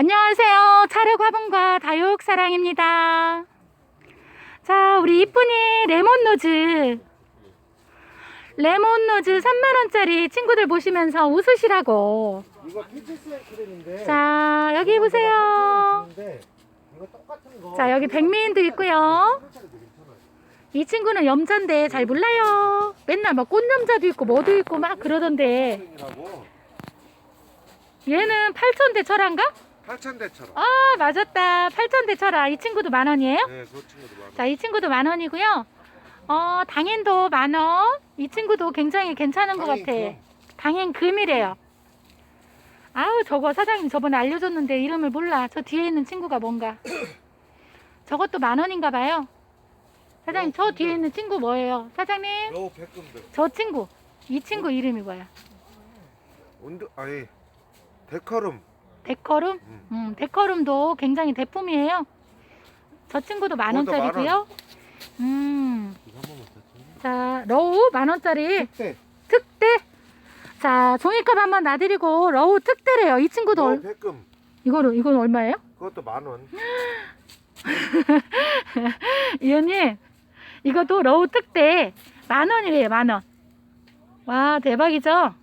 안녕하세요. 차례 화분과 다육 사랑입니다. 자, 우리 이쁜이 레몬 노즈. 레몬 노즈 3만원짜리 친구들 보시면서 웃으시라고. 이거 피치스의 크림인데. 자, 여기 보세요. 자, 여기 백미인도 있고요. 이 친구는 염자인데 잘 몰라요. 맨날 막 꽃염자도 있고 뭐도 있고 막 그러던데. 얘는 8천대 철한가? 8,000대처럼. 아, 맞았다. 8천대 철아. 이 친구도 만 원이에요? 네, 그 친구도 많아. 자, 이 친구도 만 원이고요. 어, 당연도 만 원. 이 친구도 굉장히 괜찮은 것 같아. 당연 금이래요. 아우, 저거 사장님 저번에 알려줬는데 이름을 몰라. 저 뒤에 있는 친구가 뭔가. 저것도 만 원인가 봐요. 사장님, 저 뒤에 있는 친구 뭐예요? 사장님, 로우 백금들. 저 친구. 이 친구 이름이 뭐야? 온도 아니 데커룸. 데커룸? 음. 음, 데커룸도 굉장히 대품이에요. 저 친구도 만 그것도 만 원짜리고요. 음, 이거 한. 자, 러우 만 원짜리. 특대. 특대. 자, 종이컵 한번 놔드리고 러우 특대래요. 이 친구도 얼, 백금. 이거는 이건 얼마예요? 그것도 만 원. 이현님, 이것도 러우 특대 만 원이래요. 만 원. 와 대박이죠?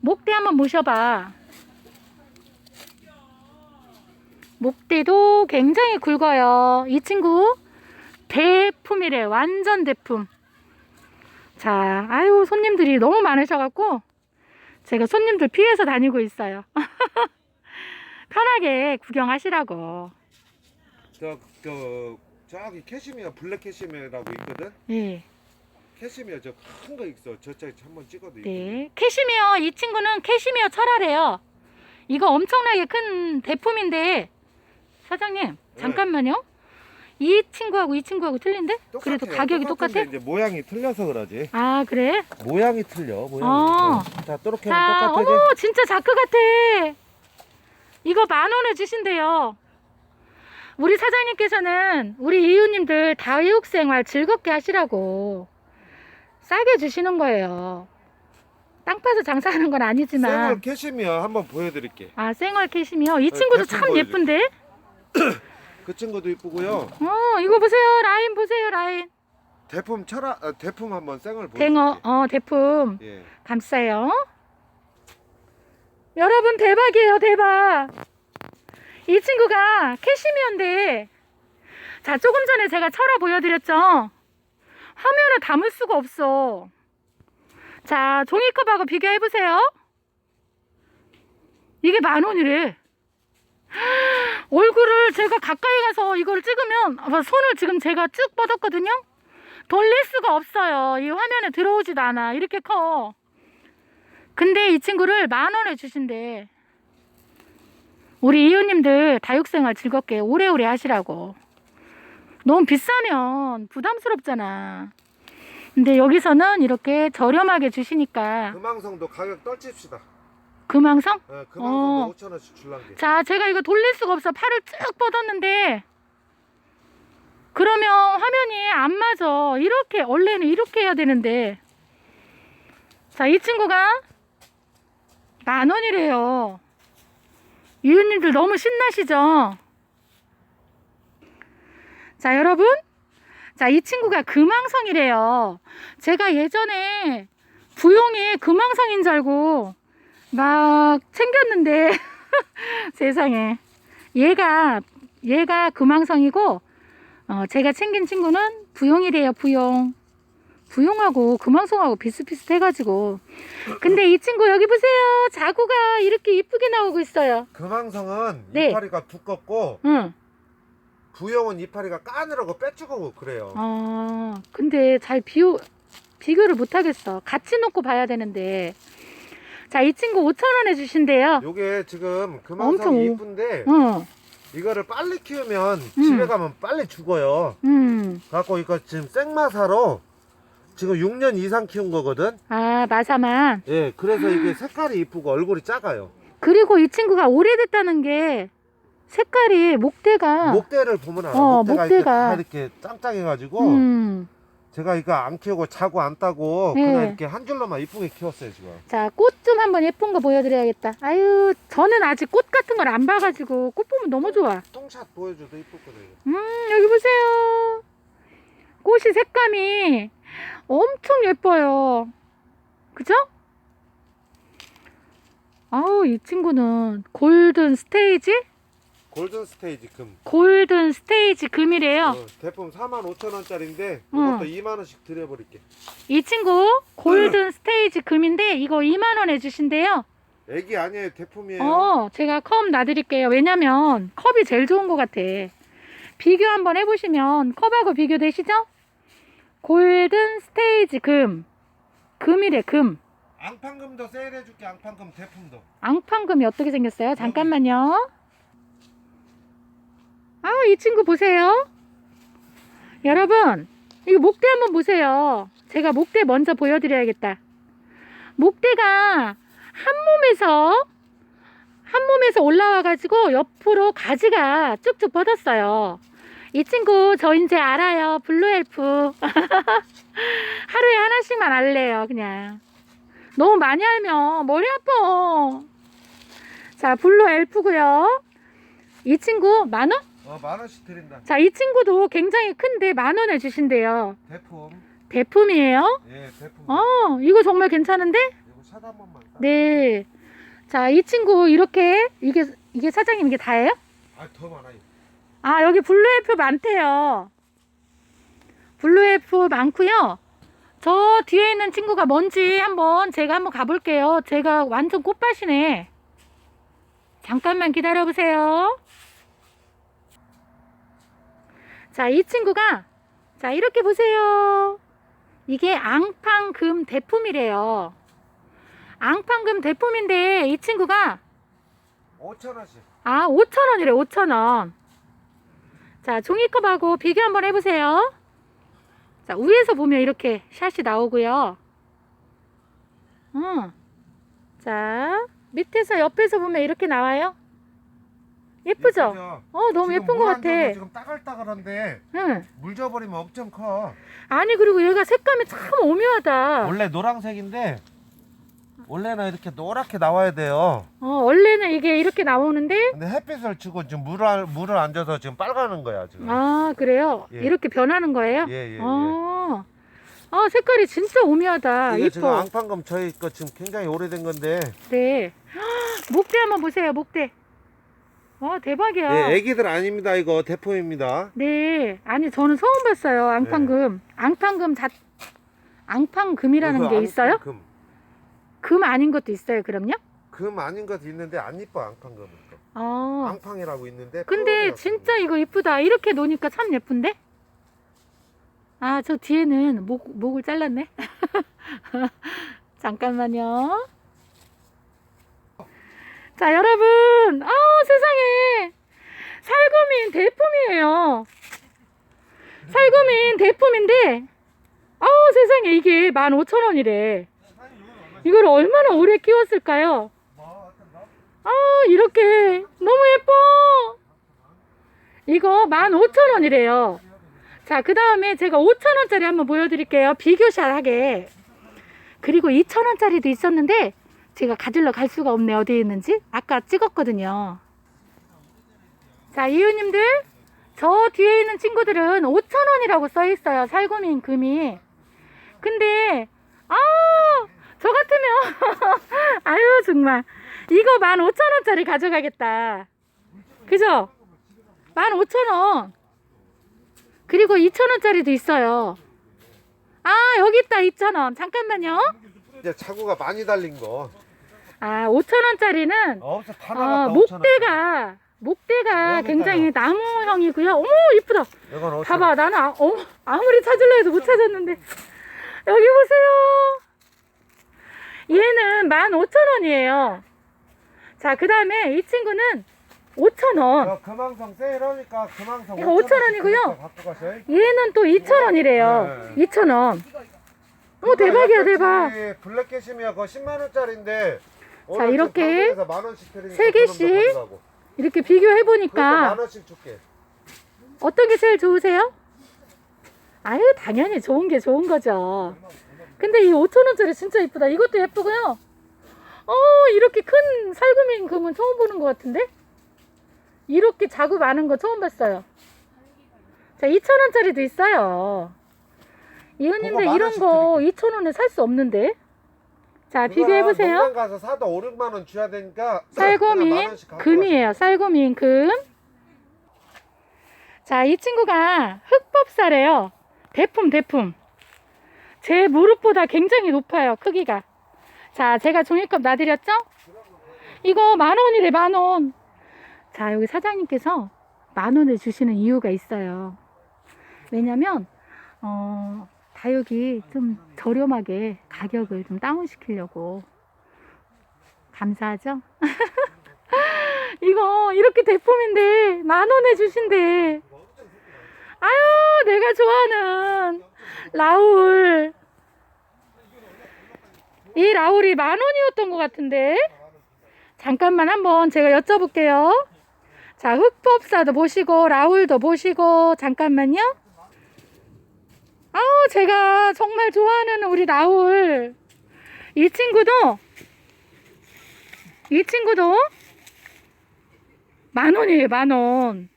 목대 한번 모셔봐. 목대도 굉장히 굵어요. 이 친구 대품이래. 완전 대품. 자, 아유 손님들이 너무 많으셔갖고 제가 손님들 피해서 다니고 있어요. 편하게 구경하시라고. 저, 저, 저기 캐시미어, 블랙 캐시미어라고 있거든? 예. 캐시미어 저 큰 거 있어. 저쪽에 한번 찍어도. 네. 캐시미어, 이 친구는 캐시미어 철화래요. 이거 엄청나게 큰 대품인데, 사장님, 잠깐만요. 이 친구하고 이 친구하고 틀린데? 그래도 가격이 똑같아? 이제 모양이 틀려서 그러지. 아, 그래? 모양이 틀려. 모양이. 어. 어. 자, 또렇게 자, 하면 똑같아. 어머, 진짜 자크 같아. 이거 만 원에 주신대요. 우리 사장님께서는 우리 이웃님들 다육 생활 즐겁게 하시라고 싸게 주시는 거예요. 땅 파서 장사하는 건 아니지만. 생얼 캐시미어 한번 보여드릴게. 아, 생얼 캐시미어. 이 네, 친구도 참 보여줘. 예쁜데? 그 친구도 이쁘고요. 어, 이거 보세요. 라인 보세요, 라인. 대품 철화, 아, 대품 한번 생얼 보여드릴게. 댕어, 어, 대품. 예. 감싸요. 여러분, 대박이에요, 대박. 이 친구가 캐시미어인데, 자, 조금 전에 제가 철화 보여드렸죠? 화면을 담을 수가 없어. 자, 종이컵하고 비교해보세요. 이게 만 원이래. 얼굴을 제가 가까이 가서 이걸 찍으면 아, 손을 지금 제가 쭉 뻗었거든요. 돌릴 수가 없어요. 이 화면에 들어오지도 않아. 이렇게 커. 근데 이 친구를 만 원에 주신대. 우리 이웃님들 다육생활 즐겁게 오래오래 하시라고. 너무 비싸면 부담스럽잖아. 근데 여기서는 이렇게 저렴하게 주시니까 금왕성도 가격 떨칩시다. 금왕성? 예, 금왕성도 어. 5천 원씩 줄란 게. 자, 제가 이거 돌릴 수가 없어. 팔을 쭉 뻗었는데, 그러면 화면이 안 맞아. 이렇게, 원래는 이렇게 해야 되는데. 자, 이 친구가 만 원이래요. 이웃님들 너무 신나시죠? 자, 여러분. 자, 이 친구가 금왕성이래요. 제가 예전에 부용이 금왕성인 줄 알고 막 챙겼는데 세상에. 얘가 얘가 금왕성이고 어, 제가 챙긴 친구는 부용이래요 부용. 부용하고 금왕성하고 비슷비슷해 가지고. 근데 이 친구 여기 보세요. 자구가 이렇게 이쁘게 나오고 있어요. 금왕성은 네. 이파리가 두껍고 응. 부영은 이파리가 까늘하고 빼쭈고 그래요. 어 근데 잘 비교 비교를 못 하겠어. 같이 놓고 봐야 되는데 자 이 친구 5천 원에 주신대요 요게 지금 엄청 금왕성이 오- 이쁜데 응. 이거를 빨리 키우면 음. 집에 가면 빨리 죽어요. 음. 갖고 이거 지금 생마사로 지금 6년 이상 키운 거거든. 아 마사만 예, 그래서 이게 색깔이 이쁘고 얼굴이 작아요. 그리고 이 친구가 오래됐다는 게 색깔이 목대가 목대를 보면 알아. 어, 목대가, 목대가. 이렇게 다 이렇게 짱짱해가지고 음, 제가 이거 안 키우고 자고 안 따고 네. 그냥 이렇게 한 줄로만 이쁘게 키웠어요 지금. 자, 꽃 좀 한번 예쁜 거 보여드려야겠다. 아유, 저는 아직 꽃 같은 걸 안 봐가지고 꽃 보면 너무 좋아. 똥샷 보여줘도 이쁘거든요. 음, 여기 보세요. 꽃이 색감이 엄청 예뻐요. 그죠? 아우, 이 친구는 골든 스테이지? 골든 스테이지 금. 골든 스테이지 금이래요. 어, 대품 4만 5천 원짜리인데 어. 이것도 2만 원씩 드려버릴게. 이 친구 골든 스테이지 금인데 이거 2만 원 해주신대요. 애기 아니에요 대품이에요. 어, 제가 컵 놔드릴게요. 왜냐면 컵이 제일 좋은 것 같아. 비교 한번 해보시면 컵하고 비교되시죠? 골든 스테이지 금. 금이래, 금. 앙팡금도 세일해줄게 앙팡금 대품도. 앙팡금이 어떻게 생겼어요? 잠깐만요. 아, 이 친구 보세요. 여러분, 이 목대 한번 보세요. 제가 목대 먼저 보여드려야겠다. 목대가 한 몸에서 한 몸에서 올라와가지고 옆으로 가지가 쭉쭉 뻗었어요. 이 친구 저 이제 알아요. 블루엘프. 하루에 하나씩만 알래요, 그냥. 너무 많이 알면 머리 아파. 자, 블루 엘프고요. 이 친구 만 원? 어만 원씩 드린다. 자, 이 친구도 굉장히 큰데 만 원을 주신대요. 대품. 대품이에요. 예 대품. 어, 이거 정말 괜찮은데? 이거 샷한 번만. 따. 네. 자, 이 친구 이렇게 이게 이게 사장님 이게 다예요? 아더 많아요. 아, 여기 블루 엘프 많대요. 블루 엘프 많고요. 저 뒤에 있는 친구가 뭔지 한번 제가 한번 가볼게요. 제가 완전 꽃밭이네. 잠깐만 기다려 보세요. 자, 이 친구가 자, 이렇게 보세요. 이게 앙팡금 대품이래요. 앙팡금 대품인데 이 친구가 5천 원씩. 아, 5,000원이래, 5,000원. 자, 종이컵하고 비교 한번 해 보세요. 자, 위에서 보면 이렇게 샷이 나오고요. 어. 자, 밑에서 옆에서 보면 이렇게 나와요. 예쁘죠? 어, 너무 예쁜 것 같아. 지금 따글따글한데 응. 물 줘버리면 엄청 커. 아니, 그리고 얘가 색감이 참 오묘하다. 원래 노란색인데 원래는 이렇게 노랗게 나와야 돼요. 어, 원래는 이게 이렇게 나오는데, 근데 햇빛을 주고 지금 물을 물을 안 줘서 지금 빨가는 거야 지금. 아, 그래요? 예. 이렇게 변하는 거예요? 예, 예, 예. 어. 아, 색깔이 진짜 오묘하다. 이게 지금 이뻐. 앙팡금 저희 거 지금 굉장히 오래된 건데 네. 목대 한번 보세요, 목대. 와, 대박이야. 예, 애기들 아닙니다 이거 대포입니다. 네. 아니, 저는 처음 봤어요, 앙팡금. 앙팡금 자, 앙팡금이라는 그 게 있어요? 금. 금 아닌 것도 있어요, 그럼요? 금 아닌 것도 있는데 안 이뻐 앙팡금은 또. 어. 앙팡이라고 있는데 근데 진짜 이거 이쁘다. 이렇게 놓으니까 참 예쁜데? 아, 저 뒤에는 목, 목을 잘랐네. 잠깐만요. 자, 여러분. 아우, 세상에. 살구민 대품이에요. 살구민 대품인데, 아우, 세상에. 이게 15,000원이래. 이걸 얼마나 오래 키웠을까요? 아, 이렇게. 너무 예뻐. 이거 15,000원이래요. 자, 그 다음에 제가 5,000원짜리 한번 보여드릴게요. 비교샷 하게. 그리고 2,000원짜리도 있었는데, 제가 가지러 갈 수가 없네. 어디에 있는지. 아까 찍었거든요. 자, 이웃님들. 저 뒤에 있는 친구들은 5,000원이라고 써있어요. 살구민 금이. 근데, 아, 저 같으면, 아유, 정말. 이거 15,000원짜리 가져가겠다. 그죠? 15,000원. 그리고 2,000원짜리도 있어요. 아, 여기 있다, 2,000원. 잠깐만요. 이제 자구가 많이 달린 거. 아, 5,000원짜리는, 어, 어. 목대가, 목대가 굉장히. 나무형이고요. 어머, 이쁘다. 5천 원. 이건 5천 봐봐, 나는 아, 어, 아무리 찾으려 해도 못 찾았는데. 여기 보세요. 얘는 15,000원이에요. 자, 그 다음에 이 친구는 5,000원. 저 금왕성 세일하니까 금왕성 이거 5천 원이고요. 갖고 가세요. 얘는 또 2,000원이래요. 네. 2,000원. 오, 대박이야, 대박. 블랙 캐시미어 그거 10만 원짜리인데. 자, 이렇게 세 개씩. 이렇게 비교해 보니까 만 원씩 줄게. 어떤 게 제일 좋으세요? 아유, 당연히 좋은 게 좋은 거죠. 근데 이 5천 원짜리 진짜 이쁘다. 이것도 예쁘고요. 어, 이렇게 큰 살구민 금은 처음 보는 것 같은데? 이렇게 자구 많은 거 처음 봤어요. 자, 2천 원짜리도 있어요. 이은님들 이런 거 2천 원에 살 수 없는데? 자, 비교해보세요. 농장 가서 사도 5, 6만 원 줘야 되니까 그냥 만 쌀고민 원씩 갖고 금이에요. 쌀고민 금. 자, 이 친구가 흑법사래요. 대품, 대품. 제 무릎보다 굉장히 높아요. 크기가. 자, 제가 종이컵 놔드렸죠? 이거 만 원이래, 만 원. 자, 여기 사장님께서 만 원을 주시는 이유가 있어요. 왜냐면, 어, 다육이 좀 저렴하게 가격을 좀 다운시키려고. 감사하죠? 이거 이렇게 대품인데 만 원에 주신대. 아유, 내가 좋아하는 라울. 이 라울이 만 원이었던 것 같은데. 잠깐만 한번 제가 여쭤볼게요. 자, 흑법사도 보시고, 라울도 보시고, 잠깐만요. 아우, 제가 정말 좋아하는 우리 라울. 이 친구도, 이 친구도 만 원이에요, 만 원.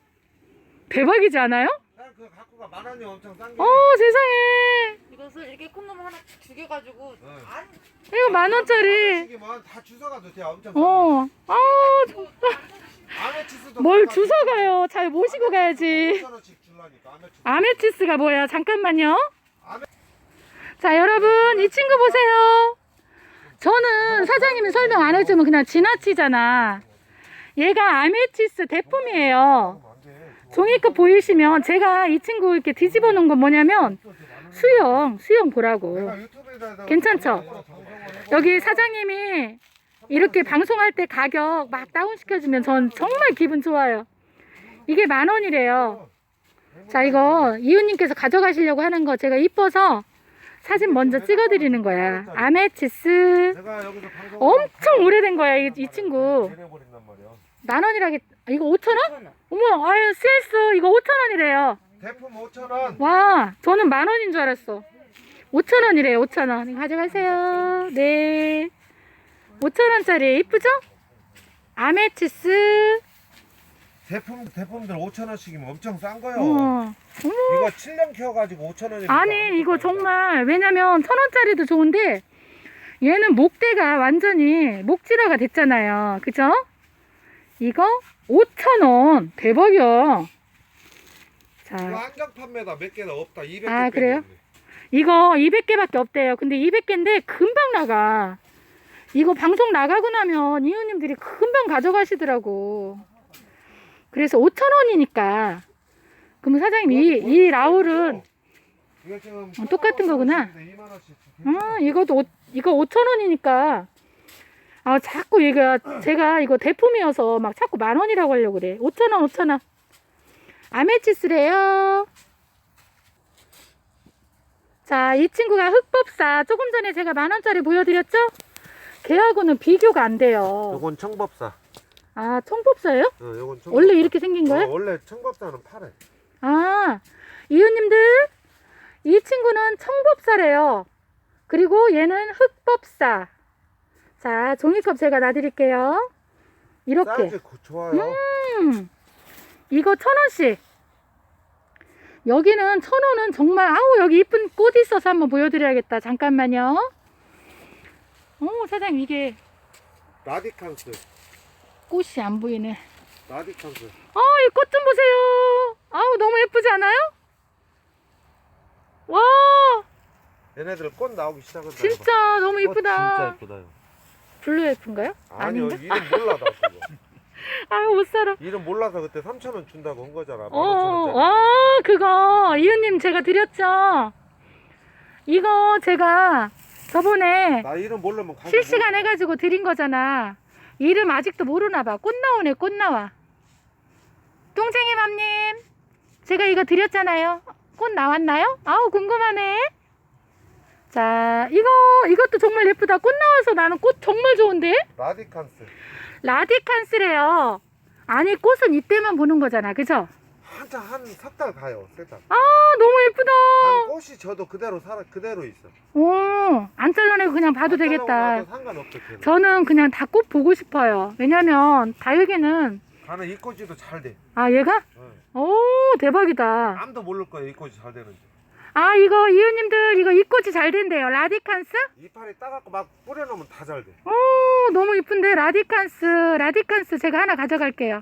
대박이지 않아요? 쌀 그거 갖고 가. 만 원이 엄청 싼 게. 어, 세상에. 이것을 이렇게 큰놈 하나 죽여가지고 네. 안 이거 만 원짜리. 원씩이면 다 주워가도 돼. 엄청 싼. 어, 아, 아메치스도 뭘 갖고 주워 가. 가요. 잘 모시고 가야지. 5천 원씩 아메치스. 아메치스가 뭐야? 잠깐만요. 아메- 자, 여러분, 이 친구 보세요. 저는 사장님이 설명 안 해주면 그냥 지나치잖아. 얘가 아메치스 대품이에요. 종이컵 보이시면 제가 이 친구 이렇게 뒤집어 놓은 건 뭐냐면 수영, 수영 보라고. 괜찮죠? 여기 사장님이 이렇게 방송할 때 가격 막 다운시켜주면 전 정말 기분 좋아요. 이게 만 원이래요. 자, 이거 이웃님께서 가져가시려고 하는 거 제가 이뻐서 사진 먼저 찍어드리는 거야. 아메치스. 엄청 오래된 거야, 이, 이 친구. 만 원이라겠, 이거 5천 원? 어머, 아유, CS, 이거 5천 원이래요. 대품 5천 원. 와, 저는 만 원인 줄 알았어. 5천 원이래요, 5천 원. 이거 가져가세요. 네. 5천 원짜리 이쁘죠? 아메치스. 대품 대품들 5천 원씩이면 엄청 싼 거요. 어. 이거 7년 키워가지고 5천 원이. 아니, 이거 정말, 왜냐면 천 원짜리도 좋은데, 얘는 목대가 완전히 목질화가 됐잖아요. 그죠? 이거 5천 원. 대박이야. 이거 자, 한정 판매다 몇 개나 없다. 200개. 아, 그래요? 이거 200개밖에 없대요. 근데 200개인데 금방 나가. 이거 방송 나가고 나면 이웃님들이 금방 가져가시더라고. 그래서 5,000원이니까. 그럼 사장님, 이, 이 라울은, 지금 어, 똑같은 거구나. 2만 원씩. 어, 이것도, 오- 이거 5,000원이니까. 아, 자꾸 얘가, 제가 이거 대품이어서 막 자꾸 만 원이라고 하려고 그래. 5,000원, 5,000원. 아메치스래요. 자, 이 친구가 흑법사. 조금 전에 제가 만 원짜리 보여드렸죠? 걔하고는 비교가 안 돼요. 요건 청법사. 아, 청법사예요? 어, 요건 청법사. 원래 이렇게 생긴 어, 거예요? 원래 청법사는 파래. 아, 이웃님들, 이 친구는 청법사래요. 그리고 얘는 흑법사. 자, 종이컵 제가 놔드릴게요. 이렇게. 사이즈 고- 좋아요. 음, 이거 천 원씩. 여기는 천 원은 정말 아우 여기 이쁜 꽃 있어서 한번 보여드려야겠다. 잠깐만요. 어 사장님 이게 라디캉스. 꽃이 안 보이네. 아, 이 꽃 좀 보세요. 아우, 너무 예쁘지 않아요? 와, 얘네들 꽃 나오기 시작한다. 진짜 너무 꽃 이쁘다. 진짜 이쁘다요. 블루 엘프인가요? 아니요, 아닌가? 이름 몰라 나 그거. 아유, 못 살아. 이름 몰라서 그때 3천 원 준다고 한 거잖아. 어, 15,000원 짜리. 와, 그거, 이웃님 제가 드렸죠? 이거 제가 저번에 나 이름 모르면 실시간 몰라. 해가지고 드린 거잖아. 이름 아직도 모르나 봐. 꽃 나오네, 꽃 나와. 똥쟁이 맘님, 제가 이거 드렸잖아요. 꽃 나왔나요? 아우, 궁금하네. 자, 이거, 이것도 정말 예쁘다. 꽃 나와서 나는 꽃 정말 좋은데? 라디칸스. 라디칸스래요. 아니, 꽃은 이때만 보는 거잖아. 그죠? 한참 한석 달 가요. 세 달. 아, 너무 예쁘다. 난 꽃이 저도 그대로 살아 그대로 있어. 오, 안 잘라내고 그냥 봐도 되겠다. 상관없어. 걔는. 저는 그냥 다 꽃 보고 싶어요. 왜냐면 다육이는 가는 이 꽃이도 잘 돼. 아 얘가 어. 오 대박이다. 아무도 모를 거야 이 꽃이 잘 되는지. 아 이거 이웃님들 이거 이 꽃이 잘 된대요. 라디칸스? 이파리 따갖고 막 뿌려놓으면 다 잘 돼. 오 너무 이쁜데 라디칸스 라디칸스 제가 하나 가져갈게요.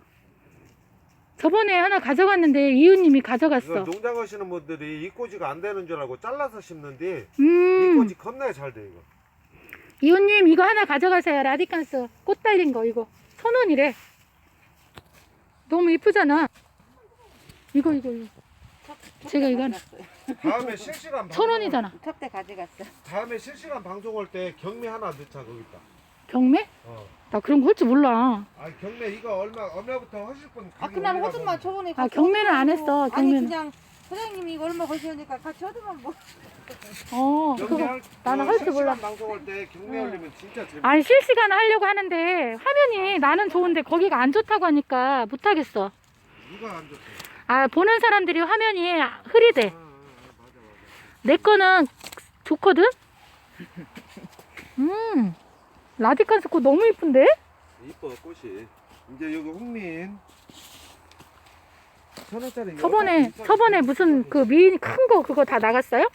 저번에 하나 가져갔는데 이웃님이 이거 가져갔어. 농장하시는 분들이 이 꽃이가 안 되는 줄 알고 잘라서 심는데 이음 꽃이 겁나게 잘 돼 이거. 이웃님 이거 하나 가져가세요. 라디칸스 꽃 달린 거 이거 천 원이래. 너무 이쁘잖아. 이거 이거 이거 제가 이건 다음에 실시간 천 방송을- 원이잖아. 척대 가져갔어. 다음에 실시간 방송할 때 경매 하나 넣자 거기다. 경매? 어. 나 그런 거 할 줄 몰라. 아 경매 이거 얼마 얼마부터 하실 분? 아 그날 허준만 저번에 아 같이 경매는 안 했어. 아니 경매는. 그냥 사장님이 이거 얼마 거시니까 같이 허준만 뭐. 어 그거 나는 그 할줄 몰라. 방송할 때 경매 응. 올리면 진짜 재밌. 아니 실시간 하려고 하는데 화면이 나는 좋은데 거기가 안 좋다고 하니까 못 하겠어. 누가 안 좋대? 아 보는 사람들이 화면이 흐리대. 아, 아, 아, 맞아 맞아. 내 거는 좋거든. 음 라디칸스 꽃 너무 이쁜데? 이뻐 꽃이. 이제 여기 홍민. 천 원짜리. 저번에 저번에 무슨. 그 미인 큰 거 그거 다 나갔어요?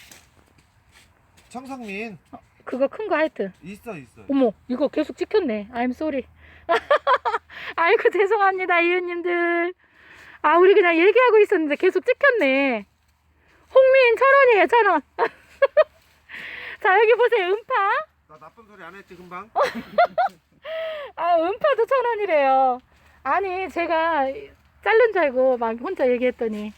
청성민 그거 큰 거 하여튼. 있어 있어. 어머 이거 계속 찍혔네. I'm sorry. 아이고 죄송합니다 이웃님들. 아 우리 그냥 얘기하고 있었는데 계속 찍혔네. 홍민 천 원이에요 천 원. 자 여기 보세요 음파. 나 나쁜 소리 안 했지 금방? 아 음파도 천 원이래요. 아니 제가 자른 줄 알고 막 혼자 얘기했더니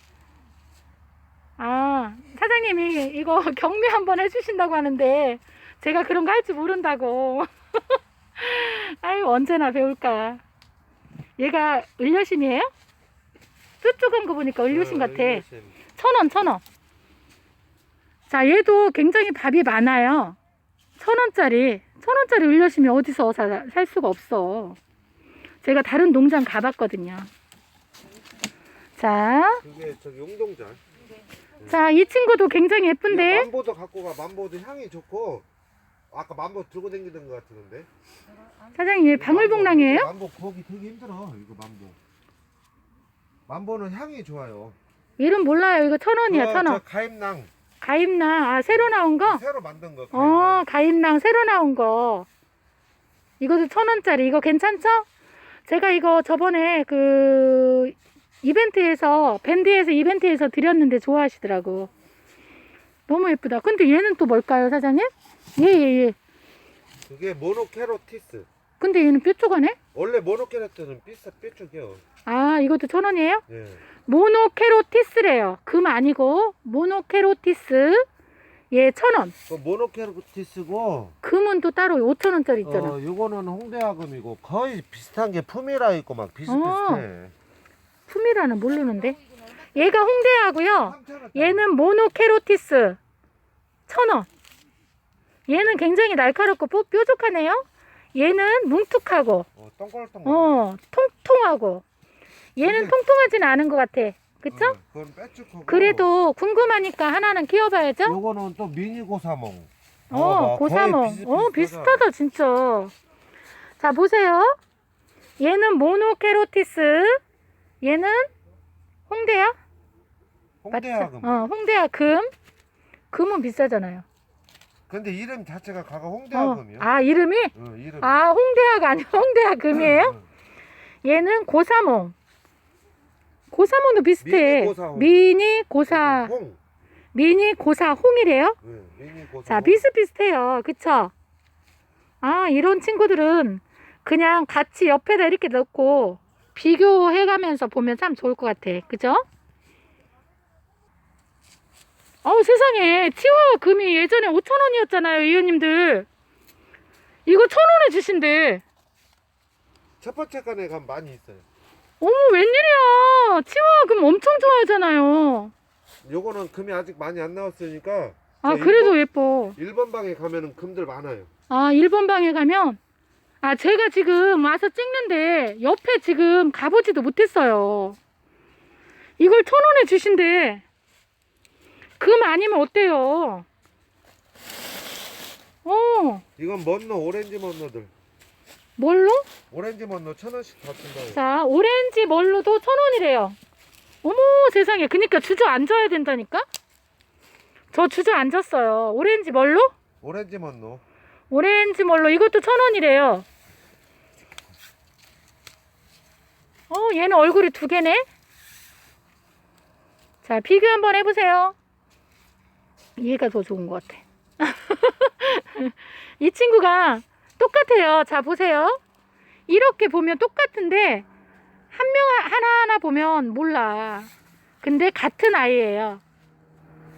아 사장님이 이거 경매 한번 해주신다고 하는데 제가 그런 거 할 줄 모른다고. 아유 언제나 배울까. 얘가 을려심이에요? 뾰족한 거 보니까 을려심 어, 같아. 천 원, 천 원. 자, 얘도 굉장히 밥이 많아요. 천 원짜리. 천 원짜리 을려심이 어디서 사, 살 수가 없어. 제가 다른 농장 가봤거든요. 자, 그게 저기 용동잘. 자, 이 친구도 굉장히 이거 예쁜데. 만보도 갖고 가. 만보도 향이 좋고. 아까 만보 들고 다니던 것 같은데. 사장님, 얘 방울복랑이에요? 만보 보기 되게 힘들어. 이거 만보. 만보는 향이 좋아요. 이름 몰라요. 이거 천 원이야, 저- 천 원. 저 가임낭 가임랑, 아, 새로 나온 거? 새로 만든 거. 어. 가임랑 새로 나온 거. 이것도 천 원짜리. 이거 괜찮죠? 제가 이거 저번에 그 이벤트에서 밴드에서 이벤트에서 드렸는데 좋아하시더라고. 너무 예쁘다. 근데 얘는 또 뭘까요, 사장님? 예, 예, 예. 그게 모노케로티스. 근데 얘는 뾰족하네? 원래 모노케로티스는 비싸 뾰족해요. 아, 이것도 천 원이에요? 예. 모노케로티스래요. 금 아니고 모노케로티스. 얘천 원. 그 모노케로티스고 금은 또 따로 오천 원짜리 있잖아. 어, 요거는 홍대화금이고 거의 비슷한 게 품이라 있고 막 비슷비슷해. 품이라는 모르는데. 얘가 홍대하고요. 3,000원. 얘는 모노케로티스 천 원. 얘는 굉장히 날카롭고 뽀- 뾰족하네요. 얘는 뭉툭하고 어, 똥걸똥걸. 어 통통하고 얘는 통통하진 않은 것 같아. 그쵸? 어, 그건 빼쭉하고. 그래도 궁금하니까 하나는 키워봐야죠. 요거는 또 미니 고사몽. 어. 고사몽. 어 비슷하다 진짜. 자 보세요. 얘는 모노케로티스. 얘는 홍대야? 홍대화금. 어 홍대야 금. 금은 비싸잖아요. 근데 이름 자체가 가가 어. 홍대화금이요. 아 이름이? 어, 이름. 아 홍대야가 아니라 홍대야 금이에요? 응, 얘는 고사몽. 고사몽도 비슷해. 미니 고사홍. 미니 응. 고사 홍. 미니 고사 홍이래요. 응, 미니 고사. 자 비슷비슷해요. 그쵸? 아 이런 친구들은 그냥 같이 옆에다 이렇게 넣고 비교해가면서 보면 참 좋을 것 같아. 그죠? 어우 세상에 치와와 금이 예전에 5천원이었잖아요 이웃님들 이거 천원에 주신대 첫 번째 간에 가면 많이 있어요. 어머 웬일이야? 치와와 금 엄청 좋아하잖아요. 요거는 금이 아직 많이 안 나왔으니까 아저 그래도 예뻐. 1번 방에 가면은 금들 많아요. 아 1번 방에 가면? 아 제가 지금 와서 찍는데 옆에 지금 가보지도 못했어요. 이걸 천 원에 주신대. 금 아니면 어때요? 어, 이건 먼노 오렌지 먼노들. 뭘로? 오렌지 먼노 천 원씩 다 준다요. 자, 오렌지 멀로도 천 원이래요. 어머, 세상에. 그니까 주저앉아야 된다니까? 저 주저앉았어요. 오렌지 멀로? 오렌지 먼노. 오렌지 멀로 이것도 천 원이래요. 어, 얘는 얼굴이 두 개네? 자, 비교 한번 해보세요. 얘가 더 좋은 것 같아. 이 친구가 똑같아요. 자, 보세요. 이렇게 보면 똑같은데, 한 명 하나하나 보면 몰라. 근데 같은 아이예요.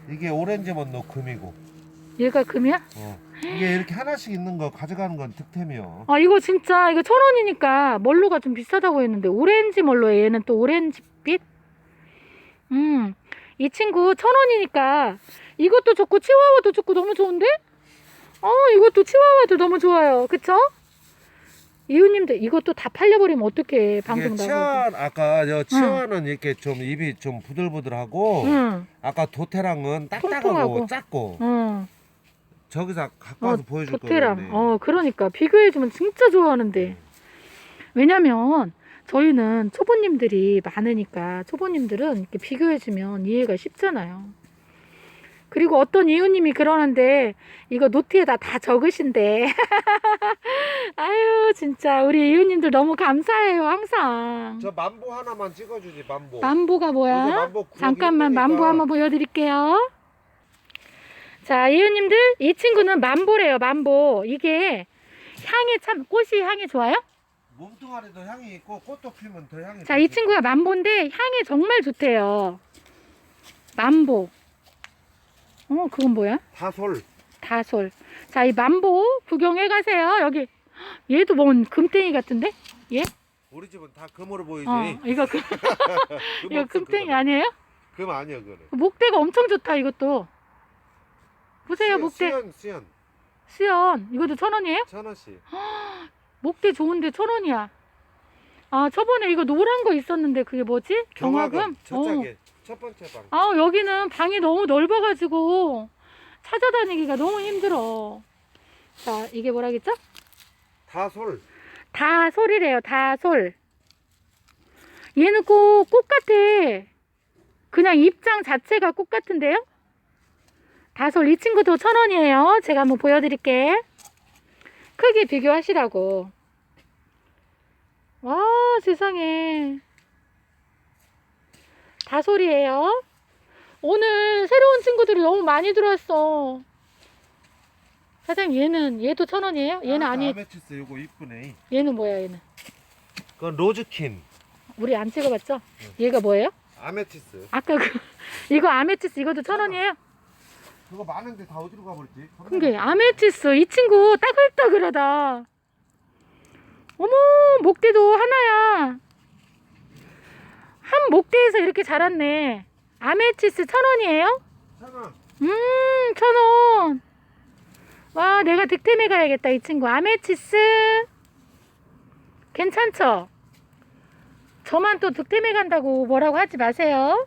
이게 오렌지 먼노 금이고. 얘가 금이야? 어. 이게 이렇게 하나씩 있는 거 가져가는 건 득템이요. 아 이거 진짜 이거 천 원이니까 멀로가 좀 비싸다고 했는데 오렌지 멀로에 얘는 또 오렌지빛 음 이 친구 천 원이니까 이것도 좋고 치와와도 좋고 너무 좋은데 어 이것도 치와와도 너무 좋아요 그쵸 이웃님들 이것도 다 팔려버리면 어떡해 방송 이게 나가고 치아 아까 저 치아는 이렇게 좀 입이 좀 부들부들하고 응, 아까 도태랑은 딱딱하고 통통하고. 작고 응. 저기서 갖고 와서 보여줄 도테랑. 거예요. 어, 그러니까 비교해주면 진짜 좋아하는데. 왜냐면 저희는 초보님들이 많으니까 초보님들은 이렇게 비교해주면 이해가 쉽잖아요. 그리고 어떤 이웃님이 그러는데 이거 노트에다 다 적으신대. 아유 진짜 우리 이웃님들 너무 감사해요 항상. 저 만보 하나만 찍어주지 만보. 만보가 뭐야? 만보 잠깐만 힘드니까. 만보 한번 보여드릴게요. 자, 이웃님들 이 친구는 만보래요. 만보. 이게 향이 참 꽃이 향이 좋아요? 몸뚱아리도 향이 있고 꽃도 피면 더 향이. 자, 이. 친구가 만보인데 향이 정말 좋대요. 만보. 어, 그건 뭐야? 다솔. 다솔. 자, 이 만보 구경해 가세요. 여기 얘도 뭔 금땡이 같은데? 우리 집은 다 금으로 보이지. 어, 이거 금, 금 이거 그거는. 아니에요? 금 아니야 그거는. 목대가 엄청 좋다 이것도. 보세요, 목대. 수연 수연 수연. 이것도 천 원이에요? 천 원씩. 목대 좋은데 천 원이야. 아 저번에 이거 노란 거 있었는데 그게 뭐지? 경화금? 저 짝에 첫 번째 방. 아 여기는 방이 너무 넓어가지고 찾아다니기가 너무 힘들어. 자 이게 뭐라겠죠? 다솔. 다솔이래요. 다솔. 얘는 꼭 꽃 같아. 그냥 입장 자체가 꽃 같은데요? 다솔 이 친구도 천 원이에요. 제가 한번 보여드릴게. 크기 비교하시라고. 와 세상에. 다솔이에요. 오늘 새로운 친구들이 너무 많이 들어왔어. 사장님 얘는 얘도 천 원이에요? 얘는 아, 아니 아메티스 요거 이쁘네. 얘는 뭐야 얘는? 그건 로즈킨. 우리 안 찍어봤죠? 얘가 뭐예요? 아메티스. 아까 그 이거 아메티스 이것도 천 원이에요? 그거 많은데 다 어디로 가버렸지? 그게 아메티스 이 친구 따글따글하다. 어머 목대도 하나야. 한 목대에서 이렇게 자랐네. 아메티스 천 원이에요? 천 원. 음, 천 원. 와, 내가 득템해 가야겠다, 이 친구. 아메치스. 괜찮죠? 저만 또 득템해 간다고 뭐라고 하지 마세요.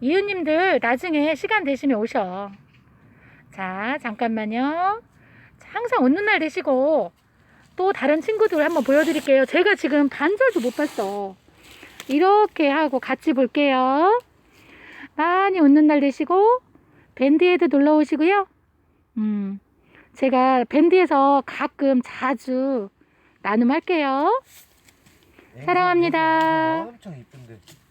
이웃님들 나중에 시간 되시면 오셔. 자, 잠깐만요. 자, 항상 웃는 날 되시고 또 다른 친구들 한번 보여드릴게요. 제가 지금 반절도 못 봤어. 이렇게 하고 같이 볼게요. 많이 웃는 날 되시고 밴드에도 놀러 오시고요. 음, 제가 밴드에서 가끔 자주 나눔할게요. 사랑합니다. 엄청 이쁘.